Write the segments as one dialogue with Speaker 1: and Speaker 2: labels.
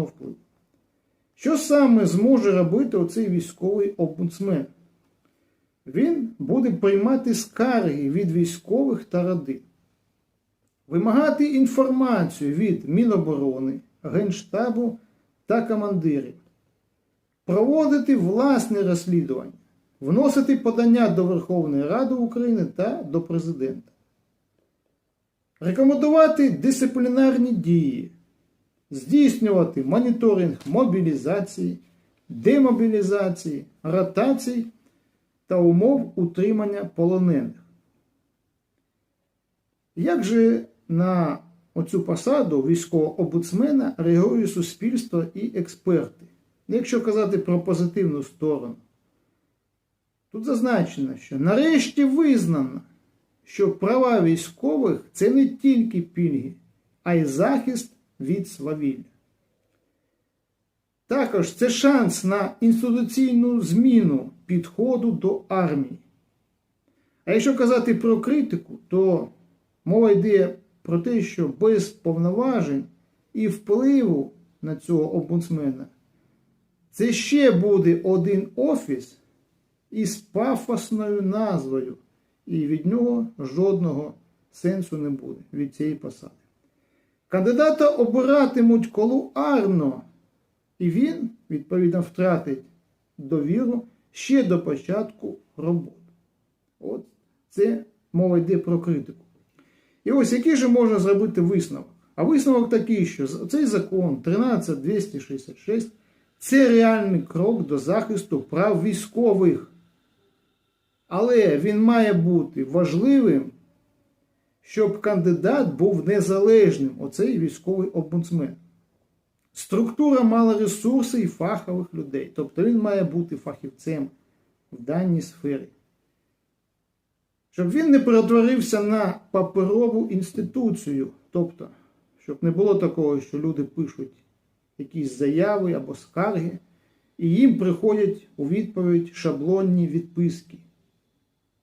Speaker 1: впливу. Що саме зможе робити оцей військовий омбудсмен? Він буде приймати скарги від військових та родин, вимагати інформацію від Міноборони, Генштабу та командирів, проводити власне розслідування, вносити подання до Верховної Ради України та до Президента, рекомендувати дисциплінарні дії, здійснювати моніторинг мобілізації, демобілізації, ротацій та умов утримання полонених. Як же на оцю посаду військового омбудсмена реагує суспільство і експерти? Якщо казати про позитивну сторону, тут зазначено, що нарешті визнано, що права військових це не тільки пільги, а й захист від свавілля. Також це шанс на інституційну зміну підходу до армії. А якщо казати про критику, то мова йде про те, що без повноважень і впливу на цього омбудсмена це ще буде один офіс із пафосною назвою, і від нього жодного сенсу не буде від цієї посади. Кандидата обиратимуть колуарно, і він, відповідно, втратить довіру ще до початку роботи. От це мова йде про критику. І ось який же можна зробити висновок? А висновок такий, що цей закон 13266 це реальний крок до захисту прав військових. Але він має бути важливим, щоб кандидат був незалежним, оцей військовий омбудсмен. Структура мала ресурси і фахових людей. Тобто він має бути фахівцем в даній сфері. Щоб він не перетворився на паперову інституцію. Тобто, щоб не було такого, що люди пишуть якісь заяви або скарги, і їм приходять у відповідь шаблонні відписки.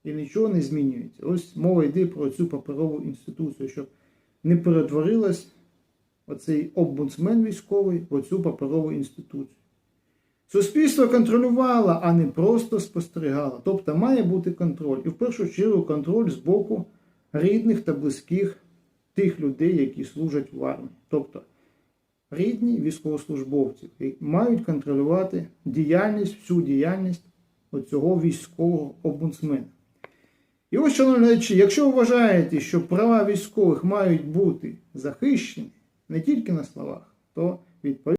Speaker 1: І нічого не змінюється. Ось мова йде про цю паперову інституцію, щоб не перетворилась оцей омбудсмен військовий в оцю паперову інституцію. Суспільство контролювало, а не просто спостерігало. Тобто має бути контроль. І в першу чергу контроль з боку рідних та близьких тих людей, які служать в армії. Тобто рідні військовослужбовців які мають контролювати діяльність, всю діяльність оцього військового омбудсмена. І ось, шановні глядачі, якщо ви вважаєте, що права військових мають бути захищені не тільки на словах, то відповідно.